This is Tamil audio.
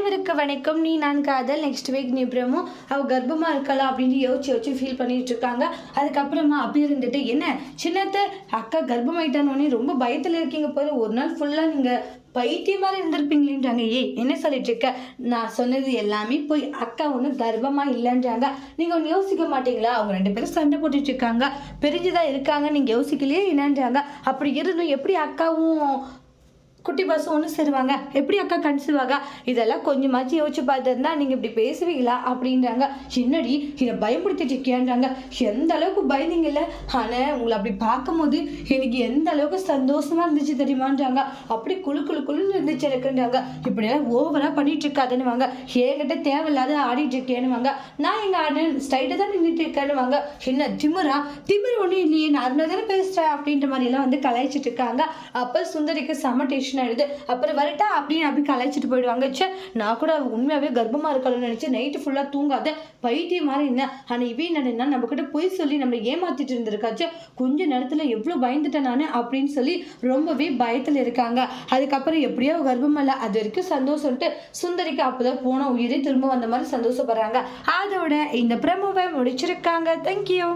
அனைவருக்கு வணக்கம். நீ நான் காதல். நெக்ஸ்ட் வீக் நீ பிரமோ. அவள் கர்ப்பமாக இருக்கலாம் அப்படின்னு யோசிச்சு யோசிச்சு ஃபீல் பண்ணிட்டு இருக்காங்க. அதுக்கப்புறமா அப்படி இருந்துட்டு என்ன? சின்னத்தை அக்கா கர்ப்பமாயிட்டானோடனே ரொம்ப பயத்தில் இருக்கீங்க போல. ஒரு நாள் ஃபுல்லாக நீங்கள் பைத்தியம் மாதிரி இருந்திருப்பீங்களேன்றாங்க. ஏய் என்ன சொல்லிட்டு இருக்க? நான் சொன்னது எல்லாமே போய் அக்கா ஒன்றும் கர்ப்பமா இல்லைன்றாங்க. நீங்கள் ஒன்று யோசிக்க மாட்டீங்களா? அவங்க ரெண்டு பேரும் சண்டை போட்டுட்டு இருக்காங்க. பிரிஞ்சுதான் இருக்காங்க நீங்கள் யோசிக்கலையே என்னன்றாங்க. அப்படி இருந்தும் எப்படி அக்காவும் குட்டி பசு ஒன்று சேருவாங்க. எப்படி அக்கா கன்சீவ் ஆகா இதெல்லாம் கொஞ்சமாச்சு யோசிச்சு பார்த்துருந்தா நீங்கள் இப்படி பேசுவீங்களா? அப்படின்றாங்க. என்னடி இதை பயன்படுத்திட்டு இருக்கியான்றாங்க. எந்த அளவுக்கு பயந்தீங்கல்ல ஆனால் உங்களை அப்படி பார்க்கும்போது எனக்கு எந்த அளவுக்கு சந்தோஷமா இருந்துச்சு தெரியுமான்றாங்க. அப்படி குழு குழு குழு இருந்துச்சு எனக்குன்றாங்க இப்படியெல்லாம் ஓவராக பண்ணிட்டு இருக்காதுன்னு வாங்க என்கிட்ட தேவையில்லாத ஆடிட்டு இருக்கேன்னு வாங்க நான் எங்கள் ஆடினேன் ஸ்ட்ரைட்டாக தான் நின்றுட்டு இருக்கேன்னு வாங்க என்ன திமிரா? திமிர் ஒன்றும் இல்லையே நான் தானே பேசுகிறேன் அப்படின்ற மாதிரி எல்லாம் வந்து கலாய்ச்சிட்டு இருக்காங்க. அப்போ சுந்தரிக்கு செம டென்ஷன் ஆயிடுது. அப்புறம் வரட்டா அப்படின்னு அப்படி கலாய்ச்சிட்டு போயிடுவாங்க. ச்சே நான் கூட உண்மையாகவே உண்மையாவே கர்ப்பமா இருக்கணும்னு நினைச்சு நைட்டு ஃபுல்லா தூங்காத பைத்தியம் மாதிரி இருந்தேன். ஆனா இவன் என்னன்னா நம்ம கிட்ட பொய் சொல்லி நம்ம ஏமாத்திட்டு இருந்திருக்காச்சு கொஞ்ச நேரத்துல எவ்வளவு பயந்துட்டேன் நானு அப்படின்னு சொல்லி ரொம்பவே பயத்துல இருக்காங்க. அதுக்கப்புறம் எப்படியோ அவ கர்ப்பம் இல்ல அது வரைக்கும் சந்தோஷம்ட்டு சுந்தரிக்கு அப்பதான் போன உயிரே திரும்ப வந்த மாதிரி சந்தோஷப்படுறாங்க. அதோட இந்த பிரமோவை முடிச்சிருக்காங்க. தேங்க்யூ